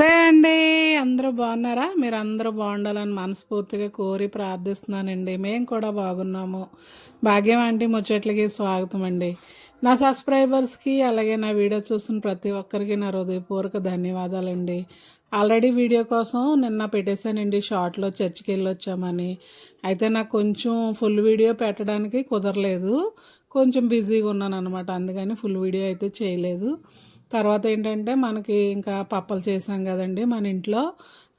నమస్తే అండి. అందరూ బాగున్నారా? మీరు అందరూ బాగుండాలని మనస్ఫూర్తిగా కోరి ప్రార్థిస్తున్నానండి. మేము కూడా బాగున్నాము. భాగ్యం ఆంటీ ముచ్చట్లకి స్వాగతం అండి. నా సబ్స్క్రైబర్స్కి అలాగే నా వీడియో చూస్తున్న ప్రతి ఒక్కరికి నా హృదయపూర్వక ధన్యవాదాలండి. ఆల్రెడీ వీడియో కోసం నిన్న పెట్టేశానండి షార్ట్లో చర్చికి వెళ్ళి వచ్చామని అయితే నాకు కొంచెం ఫుల్ వీడియో పెట్టడానికి కుదరలేదు. కొంచెం బిజీగా ఉన్నాను అనమాట అందుకని ఫుల్ వీడియో అయితే చేయలేదు. తర్వాత ఏంటంటే మనకి ఇంకా పప్పలు చేసాం కదండి మన ఇంట్లో.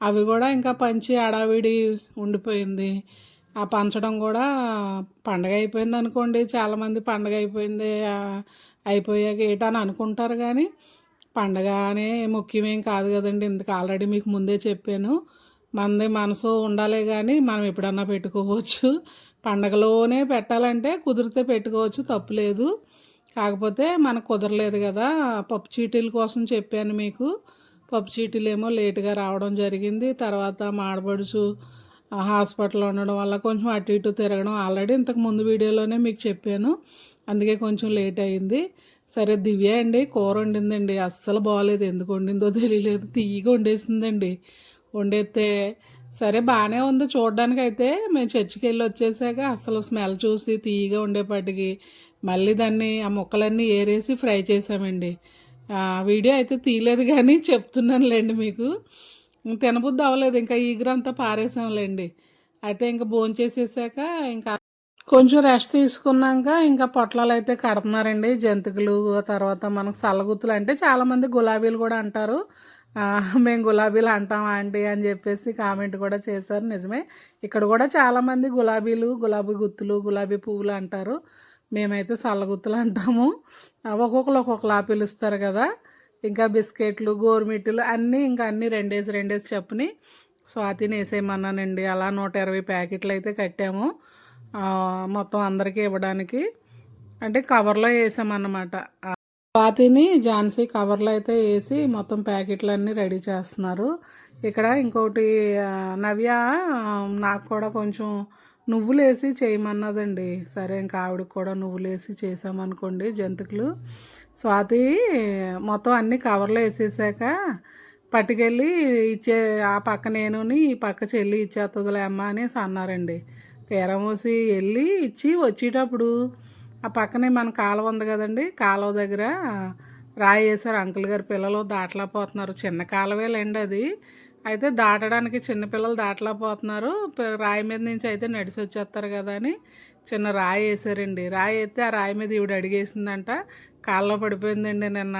అవి కూడా ఇంకా పంచి అడావిడి ఉండిపోయింది. ఆ పంచడం కూడా పండగ అయిపోయింది అనుకోండి. చాలామంది పండగ అయిపోయింది అయిపోయాక ఏటని అనుకుంటారు కానీ పండగ అనే ముఖ్యమేం కాదు కదండి. ఇందుకు ఆల్రెడీ మీకు ముందే చెప్పాను. మనది మనసు ఉండాలి కానీ మనం ఎప్పుడన్నా పెట్టుకోవచ్చు. పండగలోనే పెట్టాలంటే కుదిరితే పెట్టుకోవచ్చు తప్పులేదు కాకపోతే మనకు కుదరలేదు కదా. పప్పు చీటీల కోసం చెప్పాను మీకు. పప్పు చీటీలు ఏమో లేటుగా రావడం జరిగింది. తర్వాత మాడబడుచు హాస్పిటల్లో ఉండడం వల్ల కొంచెం అటు ఇటు తిరగడం ఆల్రెడీ ఇంతకు ముందు వీడియోలోనే మీకు చెప్పాను. అందుకే కొంచెం లేట్ అయింది. సరే దివ్య అండి కూర వండిందండి. అస్సలు బాగలేదు ఎందుకు వండిందో తెలియలేదు. తీయగా వండేసిందండి. వండేస్తే సరే బాగానే ఉంది చూడడానికి అయితే మేము చర్చికి వెళ్ళి వచ్చేసాక అసలు స్మెల్ చూసి తీయగా ఉండేపాటికి మళ్ళీ దాన్ని ఆ ముక్కలన్నీ ఏరేసి ఫ్రై చేసామండి. వీడియో అయితే తీయలేదు కానీ చెప్తున్నానులేండి మీకు. తినబుద్ధి అవ్వలేదు ఇంకా ఈగరంతా పారేసాంలేండి. అయితే ఇంకా భోజనం చేసేసాక ఇంకా కొంచెం రెస్ట్ తీసుకున్నాక ఇంకా పొట్లాలు అయితే కడుతున్నారండి. జంతికలు తర్వాత మనకు సల్లగుత్తులు అంటే చాలామంది గులాబీలు కూడా అంటారు. మేము గులాబీలు అంటాం ఆంటీ అని చెప్పేసి కామెంట్ కూడా చేశారు నిజమే. ఇక్కడ కూడా చాలామంది గులాబీలు గులాబీ గుత్తులు గులాబీ పువ్వులు అంటారు. మేమైతే సల్లగుత్తులు అంటాము. ఒక్కొక్కరు ఒక్కొక్కలా పిలుస్తారు కదా. ఇంకా బిస్కెట్లు గోరుమిట్లు అన్నీ ఇంకా అన్నీ రెండేసి రెండేసి చెప్పుని స్వాతిని వేసేయమన్నానండి అలా నూట ఇరవై ప్యాకెట్లు అయితే కట్టాము. మొత్తం అందరికీ ఇవ్వడానికి. అంటే కవర్లో వేసామన్నమాట. స్వాతిని ఝాన్సీ కవర్లో అయితే వేసి మొత్తం ప్యాకెట్లన్నీ రెడీ చేస్తున్నారు. ఇక్కడ ఇంకోటి నవ్య నాకు కూడా కొంచెం నువ్వులేసి చేయమన్నదండి. సరే ఇంకా ఆవిడకి కూడా నువ్వులేసి చేసామనుకోండి జంతికలు. స్వాతి మొత్తం అన్ని కవర్లో వేసేసాక పట్టుకెళ్ళి ఇచ్చే ఆ పక్క నేనుని ఈ పక్క చెల్లి ఇచ్చేస్తుందిలే అమ్మ అనేసి అన్నారండి. తీరమూసి వెళ్ళి ఇచ్చి వచ్చేటప్పుడు ఆ పక్కనే మన కాలువ ఉంది కదండి కాలువ దగ్గర రాయేశారు అంకుల్ గారి పిల్లలు దాటలేకపోతున్నారు. చిన్న కాలువేలేండి అది. అయితే దాటడానికి చిన్నపిల్లలు దాటలేకపోతున్నారు. రాయి మీద నుంచి అయితే నడిచి వచ్చేస్తారు కదా అని చిన్న రాయి వేసారండి. రాయి వేస్తే ఆ రాయి మీద ఈవిడ అడిగేసిందంట కాళ్ళలో పడిపోయిందండి నిన్న.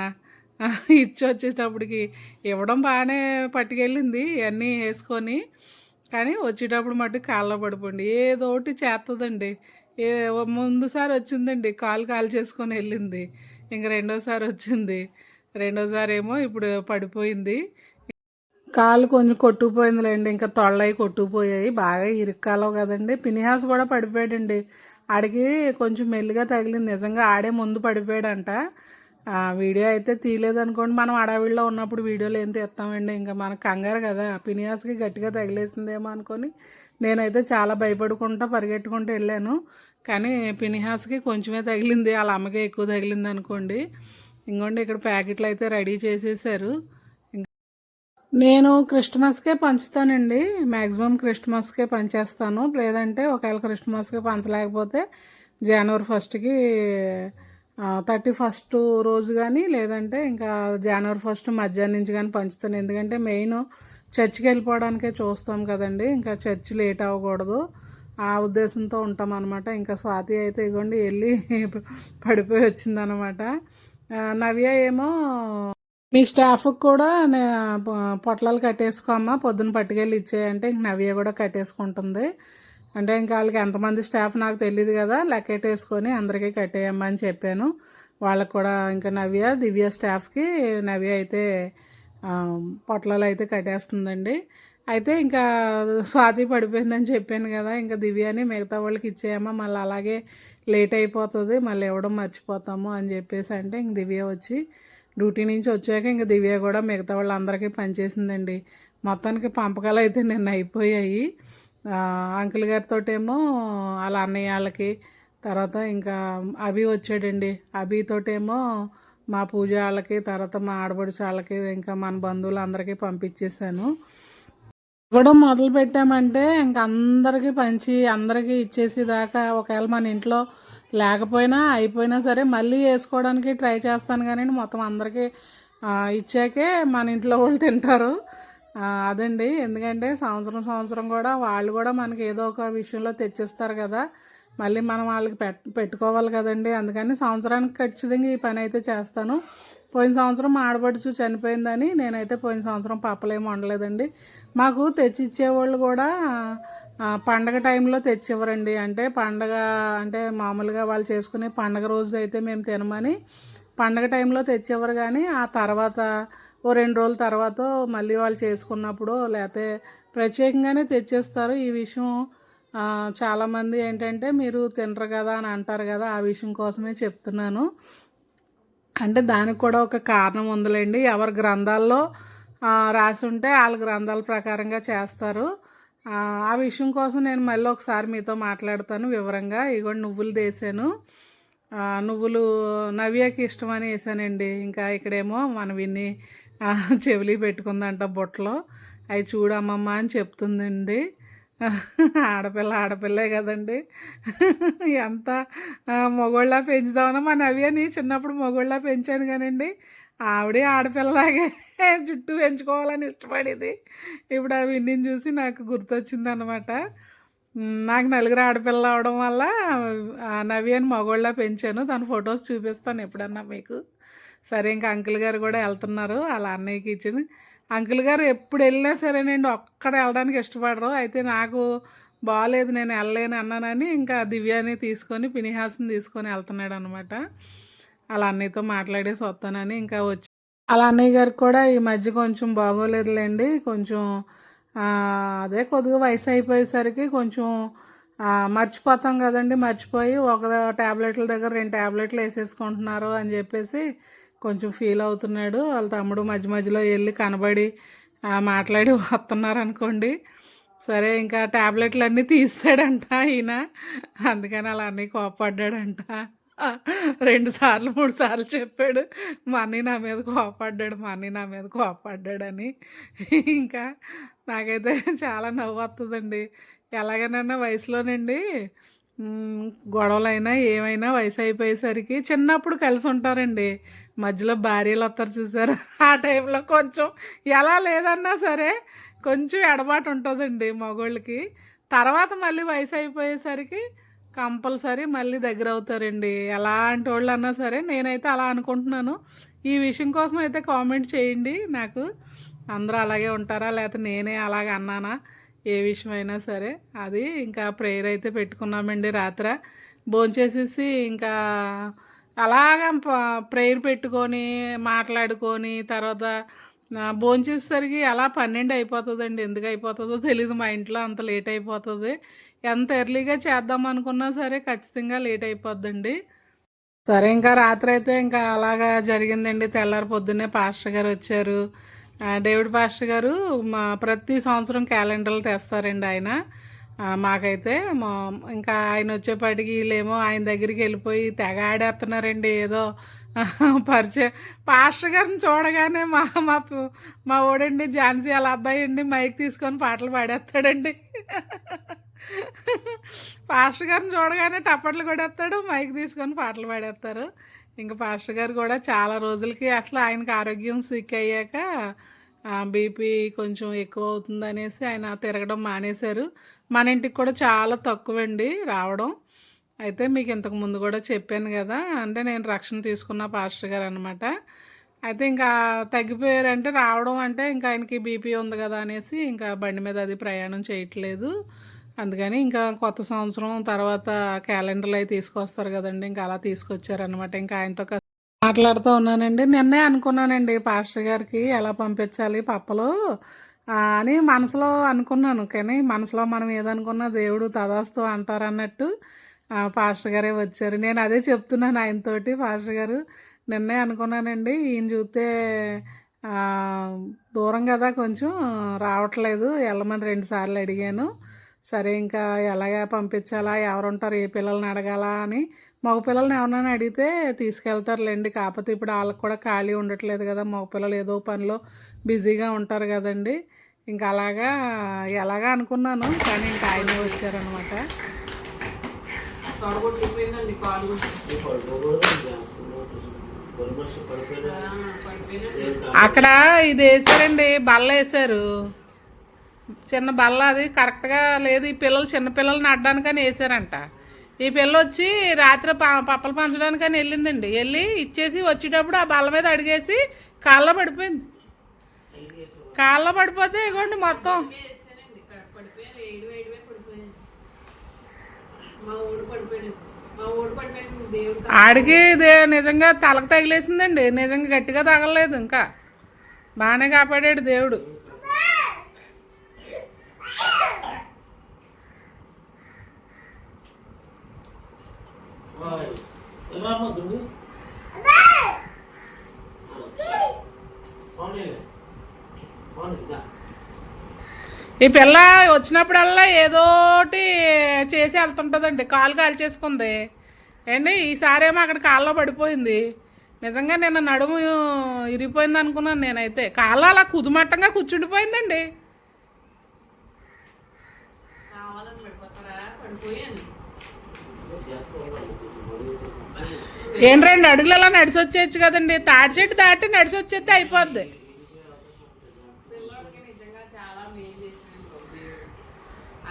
ఇచ్చి వచ్చేటప్పటికి ఇవ్వడం బాగానే పట్టుకెళ్ళింది ఇవన్నీ వేసుకొని. కానీ వచ్చేటప్పుడు మట్టు కాళ్ళలో పడిపోండి ఏదో ఒకటి చేస్తుందండి ఏ ముందుసారి వచ్చిందండి కాలు కాలు చేసుకొని వెళ్ళింది. ఇంక రెండోసారి వచ్చింది. రెండోసారి ఏమో ఇప్పుడు పడిపోయింది. కాలు కొంచెం కొట్టుకుపోయిందిలేండి. ఇంకా తొళ్ళయి కొట్టుకుపోయాయి. బాగా ఇరుక్కాలవు కదండి. పినిహాస్ కూడా పడిపోయాడండి. ఆడికి కొంచెం మెల్లిగా తగిలింది. నిజంగా ఆడే ముందు పడిపోయాడంట. ఆ వీడియో అయితే తీయలేదు అనుకోండి మనం అడవిలో ఉన్నప్పుడు వీడియోలు ఏం తీస్తామండి? ఇంకా మనకు కంగారు కదా. పినియాస్కి గట్టిగా తగిలేసిందేమో అనుకొని నేనైతే చాలా భయపడుకుంటా పరిగెట్టుకుంటూ వెళ్ళాను. కానీ పినిహాస్కి కొంచెమే తగిలింది. వాళ్ళ అమ్మకే ఎక్కువ తగిలింది అనుకోండి ఇంకోండి ఇక్కడ ప్యాకెట్లు అయితే రెడీ చేసేసారు. నేను క్రిస్మస్కే పంచుతానండి. మ్యాక్సిమం క్రిస్మస్కే పంచేస్తాను. లేదంటే ఒకవేళ క్రిస్మస్కే పంచలేకపోతే జనవరి ఫస్ట్కి థర్టీ ఫస్ట్ రోజు కానీ లేదంటే ఇంకా జనవరి ఫస్ట్ మధ్యాహ్నం నుంచి కానీ పంచుతాను. ఎందుకంటే మెయిన్ చర్చికి వెళ్ళిపోవడానికే చూస్తాం కదండి. ఇంకా చర్చ్ లేట్ అవ్వకూడదు. ఆ ఉద్దేశంతో ఉంటాం అనమాట ఇంకా స్వాతి అయితే ఇగోండి వెళ్ళి పడిపోయి వచ్చిందనమాట నవ్య ఏమో మీ స్టాఫ్కి కూడా పొట్లాలు కట్టేసుకోమ్మా పొద్దున పట్టుకెళ్ళి ఇచ్చేయంటే ఇంక నవ్య కూడా కట్టేసుకుంటుంది. అంటే ఇంకా వాళ్ళకి ఎంతమంది స్టాఫ్ నాకు తెలియదు కదా లెక్కెట్టేసుకొని అందరికీ కట్టేయమ్మా అని చెప్పాను. వాళ్ళకి కూడా ఇంకా నవ్య దివ్య స్టాఫ్కి నవ్య అయితే పొట్లాలు అయితే కట్టేస్తుందండి. అయితే ఇంకా స్వాతి పడిపోయిందని చెప్పాను కదా ఇంకా దివ్యాని మిగతా వాళ్ళకి ఇచ్చేయమ్మా. మళ్ళీ అలాగే లేట్ అయిపోతుంది మళ్ళీ ఇవ్వడం మర్చిపోతాము అని చెప్పేసి అంటే ఇంక దివ్య వచ్చి డ్యూటీ నుంచి వచ్చాక ఇంకా దివ్య కూడా మిగతా వాళ్ళందరికీ పనిచేసిందండి మొత్తానికి పంపకాలు అయితే నిన్న అయిపోయాయి. అంకుల్ గారితో ఏమో వాళ్ళ అన్నయ్య వాళ్ళకి తర్వాత ఇంకా అభి వచ్చాడండి. అభితోటేమో మా పూజ వాళ్ళకి తర్వాత మా ఆడబడుచు వాళ్ళకి ఇంకా మన బంధువులు అందరికీ పంపించేశాను. ఇవ్వడం మొదలు పెట్టామంటే ఇంక అందరికీ పంచి అందరికీ ఇచ్చేసేదాకా ఒకవేళ మన ఇంట్లో లేకపోయినా అయిపోయినా సరే మళ్ళీ వేసుకోవడానికి ట్రై చేస్తాను కానీ మొత్తం అందరికీ ఇచ్చాకే మన ఇంట్లో వాళ్ళు తింటారు. అదండి. ఎందుకంటే సంవత్సరం సంవత్సరం కూడా వాళ్ళు కూడా మనకి ఏదో ఒక విషయంలో తెచ్చిస్తారు కదా. మళ్ళీ మనం వాళ్ళకి పెట్ పెట్టుకోవాలి కదండి. అందుకని సంవత్సరానికి ఖచ్చితంగా ఈ పని అయితే చేస్తాను. పోయిన సంవత్సరం మా ఆడపడుచు చనిపోయిందని నేనైతే పోయిన సంవత్సరం పప్పలేం వండలేదండి. మాకు తెచ్చిచ్చేవాళ్ళు కూడా పండగ టైంలో తెచ్చివ్వరండి. అంటే పండగ అంటే మామూలుగా వాళ్ళు చేసుకునే పండగ రోజు అయితే మేము తినమని పండగ టైంలో తెచ్చేవారు కానీ ఆ తర్వాత ఓ రెండు రోజుల తర్వాత మళ్ళీ వాళ్ళు చేసుకున్నప్పుడు లేకపోతే ప్రత్యేకంగానే తెచ్చేస్తారు. ఈ విషయం చాలామంది ఏంటంటే మీరు తినరు కదా అని అంటారు కదా ఆ విషయం కోసమే చెప్తున్నాను. అంటే దానికి కూడా ఒక కారణం ఉందిలేండి. ఎవరి గ్రంథాల్లో రాసి ఉంటే వాళ్ళ గ్రంథాల ప్రకారంగా చేస్తారు. ఆ, విషయం కోసం నేను మళ్ళీ ఒకసారి మీతో మాట్లాడతాను వివరంగా. ఇగో నువ్వులు వేసాను నువ్వులు నవ్యకి ఇష్టమని వేసానండి. ఇంకా ఇక్కడేమో మన విన్ని చెవిలి పెట్టుకుందంట బుట్టలో. అవి చూడమ్మమ్మ అని చెప్తుందండి. ఆడపిల్ల ఆడపిల్లే కదండి. ఎంత ఆ, మగోళ్ళ పెంచుదామన్నా మా నవ్యని చిన్నప్పుడు మగోళ్ళ పెంచాను కానండి. ఆవిడే ఆడపిల్లలాగే జుట్టు పెంచుకోవాలని ఇష్టపడేది. ఇప్పుడు ఆ విన్నిని చూసి నాకు గుర్తొచ్చింది అనమాట నాకు నలుగురు ఆడపిల్ల అవడం వల్ల ఆ నవ్యని మగోళ్ళ పెంచాను. దాని ఫొటోస్ చూపిస్తాను ఎప్పుడన్నా మీకు. సరే ఇంకా అంకుల్ గారు కూడా వెళ్తున్నారు. అలా అన్నయ్యకి ఇచ్చింది. అంకుల్ గారు ఎప్పుడు వెళ్ళినా సరేనండి ఒక్కడ వెళ్ళడానికి ఇష్టపడరు. అయితే నాకు బాగాలేదు నేను వెళ్ళలేను అన్నానని ఇంకా దివ్యాని తీసుకొని పినిహాస్ని తీసుకొని వెళ్తున్నాడు అనమాట అలా అన్నయ్యతో మాట్లాడేసి వస్తానని ఇంకా వచ్చి అలా అన్నయ్య గారికి కూడా ఈ మధ్య కొంచెం బాగోలేదులేండి. కొంచెం అదే కొద్దిగా వయసు అయిపోయేసరికి కొంచెం మర్చిపోతాం కదండి. మర్చిపోయి ఒక ట్యాబ్లెట్ల దగ్గర రెండు ట్యాబ్లెట్లు వేసేసుకుంటున్నారు అని చెప్పేసి కొంచెం ఫీల్ అవుతున్నాడు. వాళ్ళ తమ్ముడు మధ్య మధ్యలో వెళ్ళి కనబడి మాట్లాడి వస్తున్నారు అనుకోండి సరే ఇంకా ట్యాబ్లెట్లు అన్నీ తీస్తాడంట ఈయన. అందుకని అలా అన్నీ కోపడ్డాడంట రెండు సార్లు మూడు సార్లు చెప్పాడు మా అన్నయ్య నా మీద కోపడ్డాడు మా అన్నయ్య నా మీద కోపడ్డాడని ఇంకా నాకైతే చాలా నవ్వు వస్తుందండి. ఎలాగైనా వయసులోనండి గొడవలైనా ఏమైనా వయసు అయిపోయేసరికి చిన్నప్పుడు కలిసి ఉంటారండి. మధ్యలో భార్యలు వస్తారు చూసారు? ఆ టైంలో కొంచెం ఎలా లేదన్నా సరే కొంచెం ఎడబాటు ఉంటుందండి మగోళ్ళకి. తర్వాత మళ్ళీ వయసు అయిపోయేసరికి కంపల్సరీ మళ్ళీ దగ్గర అవుతారండి. ఎలాంటి వాళ్ళు అన్నా సరే నేనైతే అలా అనుకుంటున్నాను. ఈ విషయం కోసం అయితే కామెంట్ చేయండి. నాకు అందరూ అలాగే ఉంటారా? లేకపోతే నేనే అలాగే అన్నానా? ఏ విషయమైనా సరే. అది ఇంకా ప్రేయర్ అయితే పెట్టుకున్నామండి రాత్ర. భోంచేసేసి ఇంకా అలాగా ప్రేయర్ పెట్టుకొని మాట్లాడుకొని తర్వాత భోంచేసేసరికి అలా పన్నెండు అయిపోతుందండి. ఎందుకు అయిపోతుందో తెలియదు మా ఇంట్లో అంత లేట్ అయిపోతుంది. ఎంత ఎర్లీగా చేద్దాం అనుకున్నా సరే ఖచ్చితంగా లేట్ అయిపోద్దండి. సరే ఇంకా రాత్రి అయితే ఇంకా అలాగా జరిగిందండి. తెల్లారి పొద్దున్నే పాస్టర్ గారు వచ్చారు. డేవిడ్ పాస్టర్ గారు మా ప్రతి సంవత్సరం క్యాలెండర్లు తెస్తారండి ఆయన. మాకైతే మా ఇంకా ఆయన వచ్చేపాటికి వీళ్ళేమో ఆయన దగ్గరికి వెళ్ళిపోయి తెగ ఆడేస్తున్నారండి ఏదో పరిచయం. పాస్టర్ గారిని చూడగానే మా మా మా ఓడండి ఝాన్సీ వాళ్ళ అబ్బాయి అండి మైక్ తీసుకొని పాటలు పాడేస్తాడండి. పాస్టర్ గారిని చూడగానే టప్పట్లు కొడేస్తాడు మైక్ తీసుకొని పాటలు పాడేస్తారు. ఇంకా పాస్టర్ గారు కూడా చాలా రోజులకి అసలు ఆయనకి ఆరోగ్యం సిక్ అయ్యాక బీపీ కొంచెం ఎక్కువ అవుతుంది అనేసి ఆయన తిరగడం మానేశారు. మన ఇంటికి కూడా చాలా తక్కువండి రావడం. అయితే మీకు ఇంతకు ముందు కూడా చెప్పాను కదా అంటే నేను రక్షణ తీసుకున్న పాస్టర్ గారు అనమాట అయితే ఇంకా తగ్గిపోయారంటే రావడం అంటే ఇంకా ఆయనకి బీపీ ఉంది కదా అనేసి ఇంకా బండి మీద అది ప్రయాణం చేయట్లేదు. అందుకని ఇంకా కొత్త సంవత్సరం తర్వాత క్యాలెండర్లు అవి తీసుకొస్తారు కదండి. ఇంకా అలా తీసుకొచ్చారనమాట ఇంకా ఆయనతో మాట్లాడుతూ ఉన్నానండి. నిన్నే అనుకున్నానండి పాస్టర్ గారికి ఎలా పంపించాలి పప్పలు అని మనసులో అనుకున్నాను. కానీ మనసులో మనం ఏదనుకున్నా దేవుడు తదాస్తు అంటారు అన్నట్టు పాస్టర్ గారే వచ్చారు. నేను అదే చెప్తున్నాను ఆయనతోటి. పాస్టర్ గారు నిన్నే అనుకున్నానండి ఈయన చూస్తే దూరం కదా కొంచెం రావట్లేదు. వెళ్ళమని రెండుసార్లు అడిగాను. సరే ఇంకా ఎలాగా పంపించాలా? ఎవరుంటారు? ఏ పిల్లల్ని అడగాలా అని మగ పిల్లల్ని ఎవరైనా అడిగితే తీసుకెళ్తారులేండి. కాకపోతే ఇప్పుడు వాళ్ళకి కూడా ఖాళీ ఉండట్లేదు కదా. మగ పిల్లలు ఏదో పనిలో బిజీగా ఉంటారు కదండి. ఇంకా అలాగా ఎలాగా అనుకున్నాను కానీ ఇంకా ఆయనే వచ్చారనమాట. అక్కడ ఇది వేసారండి బల్ల వేసారు చిన్న బల్ల అది కరెక్ట్గా లేదు. ఈ పిల్లలు చిన్న పిల్లల్ని అడ్డానికని వేసారంట. ఈ పిల్ల వచ్చి రాత్రి ప- పప్పలు పంచడానికని వెళ్ళిందండి. వెళ్ళి ఇచ్చేసి వచ్చేటప్పుడు ఆ బల్ల మీద అడిగేసి కాళ్ళలో పడిపోయింది. కాళ్ళలో పడిపోతే ఇగోండి మొత్తం. ఆడికి నిజంగా తలకు తగిలేసిందండి. నిజంగా గట్టిగా తగలలేదు ఇంకా. బాగానే కాపాడాడు దేవుడు. ఈ పిల్ల వచ్చినప్పుడల్లా ఏదోటి చేసి వెళ్తుంటుందండి. కాలు కాలు చేసుకుంది ఏండి ఈసారేమో అక్కడ కాల్లో పడిపోయింది. నిజంగా నిన్న నడుము ఇరిగిపోయింది అనుకున్నాను నేనైతే. కాళ్ళు అలా కుదుమట్టంగా కూర్చుండిపోయిందండి. కావాలని పడిపోతారా పడిపోయాను. ఏం రెండు అడుగులు అలా నడిచి వచ్చేయచ్చు కదండి. తాడి చెట్టు దాటి నడిచి వచ్చేస్తే అయిపోద్ది.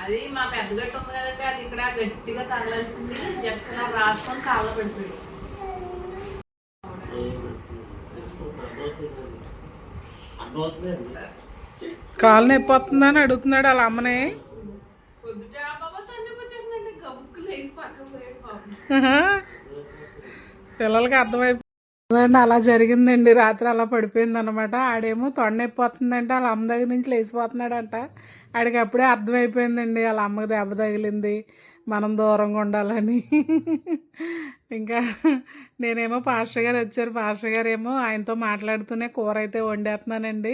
అది మా పెద్ద గట్టు ఉంది కదండి అది ఇక్కడ గట్టిగా తగలాల్సింది. జస్ట్ ఇలా రాసుకొని కాళ్ళ అర్థమవుతలేదు కాలు నొప్పి వస్తుందని అడుగుతున్నాడు వాళ్ళ అమ్మని. పొద్దుట బాబా తల్లి వచ్చేసిందండి గబుక్కులు వేసి పక్కకు పోయాడు పాపం పిల్లలకి అర్థమైపోయింది అలా జరిగిందండి. రాత్రి అలా పడిపోయింది అనమాట ఆడేమో తొండ వాళ్ళ అమ్మ దగ్గర నుంచి లేచిపోతున్నాడంట. ఆడికి అప్పుడే అర్థమైపోయిందండి. వాళ్ళ అమ్మకి దెబ్బ తగిలింది. మనం దూరంగా ఉండాలని. ఇంకా నేనేమో పాస్టర్ గారు వచ్చారు. పాస్టర్ గారు ఏమో ఆయనతో మాట్లాడుతూనే కూర అయితే వండేస్తున్నానండి.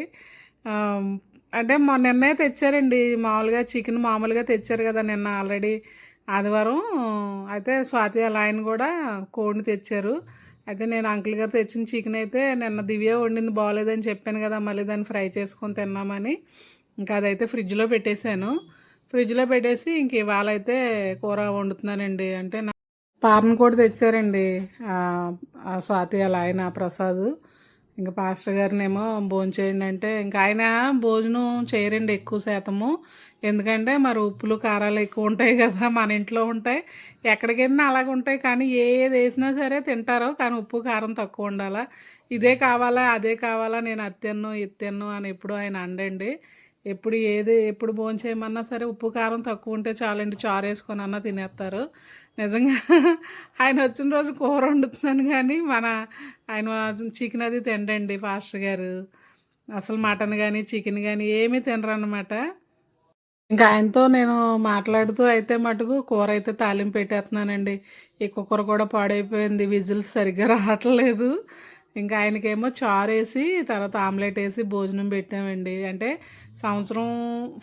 అంటే మొన్న నిన్నే తెచ్చారండి. మామూలుగా చికెన్ మామూలుగా తెచ్చారు కదా. నిన్న ఆల్రెడీ ఆదివారం అయితే స్వాతి అలా ఆయన కూడా కోడిని తెచ్చారు. అయితే నేను అంకుల్ గారు తెచ్చిన చికెన్ అయితే నిన్న దివ్య వండింది బాగోలేదని చెప్పాను కదా మళ్ళీ దాన్ని ఫ్రై చేసుకొని తిన్నామని. ఇంకా అదైతే ఫ్రిడ్జ్లో పెట్టేశాను. ఫ్రిడ్జ్లో పెట్టేసి ఇంక ఇవాళ అయితే కూర వండుతున్నానండి. అంటే నా కూడా తెచ్చారండి ఆ, ఆ స్వాతి అలా ఆయన ప్రసాద్. ఇంకా పాస్టర్ గారినేమో భోజనం చేయండి అంటే ఇంకా ఆయన భోజనం చేయరండి ఎక్కువ శాతము. ఎందుకంటే మరి ఉప్పులు కారాలు ఎక్కువ ఉంటాయి కదా మన ఇంట్లో ఉంటాయి. ఎక్కడికి వెళ్ళినా అలాగ ఉంటాయి. కానీ ఏది వేసినా సరే తింటారు. కానీ ఉప్పు కారం తక్కువ ఉండాలా? ఇదే కావాలా అదే కావాలా? నేను అత్తిన్ను ఇత్తెన్ను అని ఎప్పుడు ఆయన అండండి ఎప్పుడు ఏది ఎప్పుడు భోజనం చేయమన్నా సరే ఉప్పు కారం తక్కువ ఉంటే చాలండి చారు వేసుకొని అన్నా తినేస్తారు. నిజంగా ఆయన వచ్చిన రోజు కూర వండుతున్నాను కానీ మన ఆయన చికెన్ అది తిండండి ఫాస్టర్ గారు. అసలు మటన్ కానీ చికెన్ కానీ ఏమీ తినరు అనమాట ఇంకా ఆయనతో నేను మాట్లాడుతూ అయితే మటుకు కూర అయితే తాలింపు పెట్టేస్తున్నానండి. ఈ కుక్కర్ కూడా పాడైపోయింది విజిల్స్ సరిగ్గా రావట్లేదు. ఇంకా ఆయనకేమో చారు వేసి తర్వాత ఆమ్లెట్ వేసి భోజనం పెట్టామండి. అంటే సంవత్సరం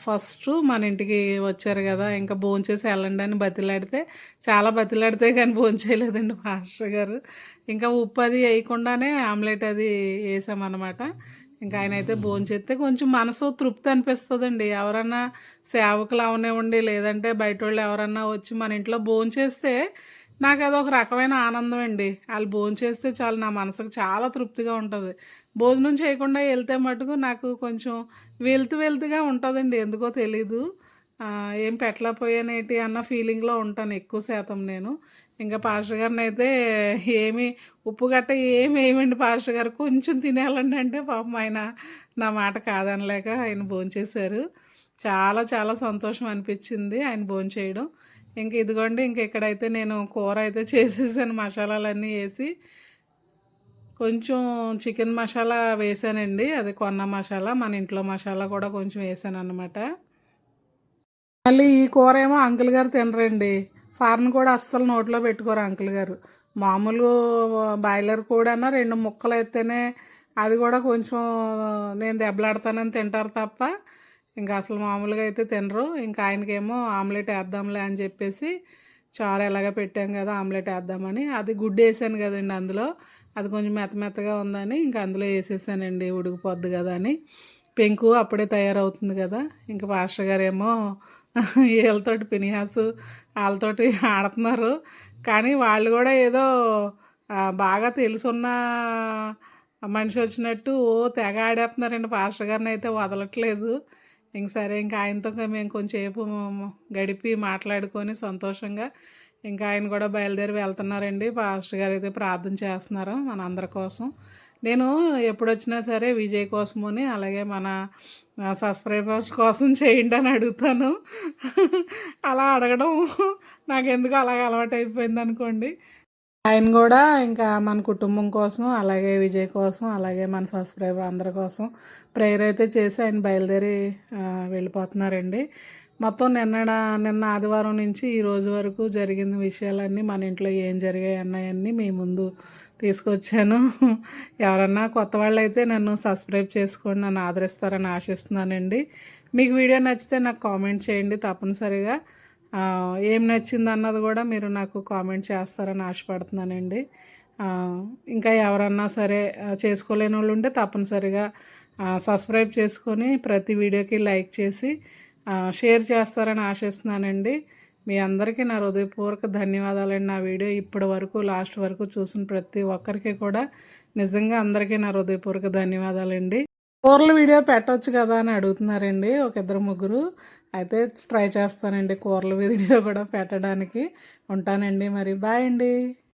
ఫస్ట్ మన ఇంటికి వచ్చారు కదా ఇంకా భోంచేసి వెళ్ళండి అని బతిలాడితే చాలా బతిలాడితే కానీ భోంచేయలేదండి మాస్టర్ గారు. ఇంకా ఉప్పు అది వేయకుండానే ఆమ్లెట్ అది వేసామన్నమాట. ఇంకా ఆయన అయితే భోంచేస్తే కొంచెం మనసు తృప్తి అనిపిస్తుందండి. ఎవరన్నా సేవకులు అవనివ్వండి లేదంటే బయట వాళ్ళు ఎవరన్నా వచ్చి మన ఇంట్లో భోంచేస్తే నాకు అది ఒక రకమైన ఆనందం అండి వాళ్ళు భోంచేస్తే చాలు నా మనసుకు చాలా తృప్తిగా ఉంటుంది. భోజనం చేయకుండా వెళ్తే మటుకు నాకు కొంచెం వెళ్తూ వెళ్తుగా ఉంటుందండి. ఎందుకో తెలీదు. ఏం పెట్టలేకపోయానేటి అన్న ఫీలింగ్లో ఉంటాను ఎక్కువ శాతం నేను. ఇంకా పాస్టర్ గారిని అయితే ఏమి ఉప్పు గట్ట ఏమి వేయమండి పాస్టర్ గారు. కొంచెం తినేయాలండి అంటే పాపం ఆయన నా మాట కాదనలేక ఆయన భోంచేశారు చాలా చాలా సంతోషం అనిపించింది ఆయన భోంచేయడం ఇంక ఇదిగోండి ఇంక ఇక్కడైతే నేను కూర అయితే చేసేసాను మసాలాలన్నీ వేసి. కొంచెం చికెన్ మసాలా వేసానండి అది కొన్న మసాలా మన ఇంట్లో మసాలా కూడా కొంచెం వేసాను అనమాట మళ్ళీ ఈ కూర ఏమో అంకుల్ గారు తినరండి ఫారెన్ కూడా అస్సలు నోట్లో పెట్టుకోరు అంకుల్ గారు. మామూలు బాయిలర్ కూడా రెండు ముక్కలు అయితేనే అది కూడా కొంచెం నేను దెబ్బలాడతానని తింటారు తప్ప ఇంకా అసలు మామూలుగా అయితే తినరు. ఇంకా ఆయనకేమో ఆమ్లెట్ వేద్దాంలే అని చెప్పేసి చారు ఎలాగ పెట్టాం కదా ఆమ్లెట్ వేద్దామని. అది గుడ్డు వేసాను కదండి అందులో. అది కొంచెం మెత్త మెత్తగా ఉందని ఇంకా అందులో వేసేసానండి. ఉడికిపోద్ది కదా అని. పెంకు అప్పుడే తయారవుతుంది కదా. ఇంకా పాస్టర్ గారేమో వీళ్ళతోటి పినిహాసు వాళ్ళతోటి ఆడుతున్నారు. కానీ వాళ్ళు కూడా ఏదో బాగా తెలుసున్న మనిషి వచ్చినట్టు ఓ తెగ ఆడేస్తున్నారండి. పాస్టర్ గారిని అయితే వదలట్లేదు. ఇంక సరే ఇంకా ఆయనతో మేము కొంచెంసేపు గడిపి మాట్లాడుకొని సంతోషంగా ఇంకా ఆయన కూడా బయలుదేరి వెళ్తున్నారండి. పాస్టర్ గారు అయితే ప్రార్థన చేస్తున్నారు మన అందరి కోసం. నేను ఎప్పుడొచ్చినా సరే విజయ్ కోసమని అలాగే మన సబ్స్క్రైబర్స్ కోసం చేయండి అని అడుగుతాను. అలా అడగడం నాకు ఎందుకు అలాగ అలవాటు అయిపోయింది అనుకోండి ఆయన కూడా ఇంకా మన కుటుంబం కోసం అలాగే విజయ్ కోసం అలాగే మన సబ్స్క్రైబర్ అందరి కోసం ప్రేయర్ అయితే చేసి ఆయన బయలుదేరి వెళ్ళిపోతున్నారండి. మొత్తం నిన్న నిన్న ఆదివారం నుంచి ఈ రోజు వరకు జరిగిన విషయాలన్నీ మన ఇంట్లో ఏం జరిగాయి అన్నాయన్నీ మీ ముందు తీసుకొచ్చాను. ఎవరన్నా కొత్త వాళ్ళు అయితే నన్ను సబ్స్క్రైబ్ చేసుకొని నన్ను ఆదరిస్తారని ఆశిస్తున్నానండి. మీకు వీడియో నచ్చితే నాకు కామెంట్ చేయండి తప్పనిసరిగా. ఏం నచ్చింది అన్నది కూడా మీరు నాకు కామెంట్ చేస్తారని ఆశపడుతున్నానండి. ఇంకా ఎవరన్నా సరే చేసుకోలేని వాళ్ళు ఉంటే తప్పనిసరిగా సబ్స్క్రైబ్ చేసుకొని ప్రతి వీడియోకి లైక్ చేసి షేర్ చేస్తారని ఆశిస్తున్నానండి. మీ అందరికీ నా హృదయపూర్వక ధన్యవాదాలండి. నా వీడియో ఇప్పటి వరకు లాస్ట్ వరకు చూసిన ప్రతి ఒక్కరికి కూడా నిజంగా అందరికీ నా హృదయపూర్వక ధన్యవాదాలండి. కూరల వీడియో పెట్టవచ్చు కదా అని అడుగుతున్నారండి ఒక ఇద్దరు ముగ్గురు. అయితే ట్రై చేస్తానండి కూరల వీడియో కూడా పెట్టడానికి. ఉంటానండి మరి. బాయ్ అండి.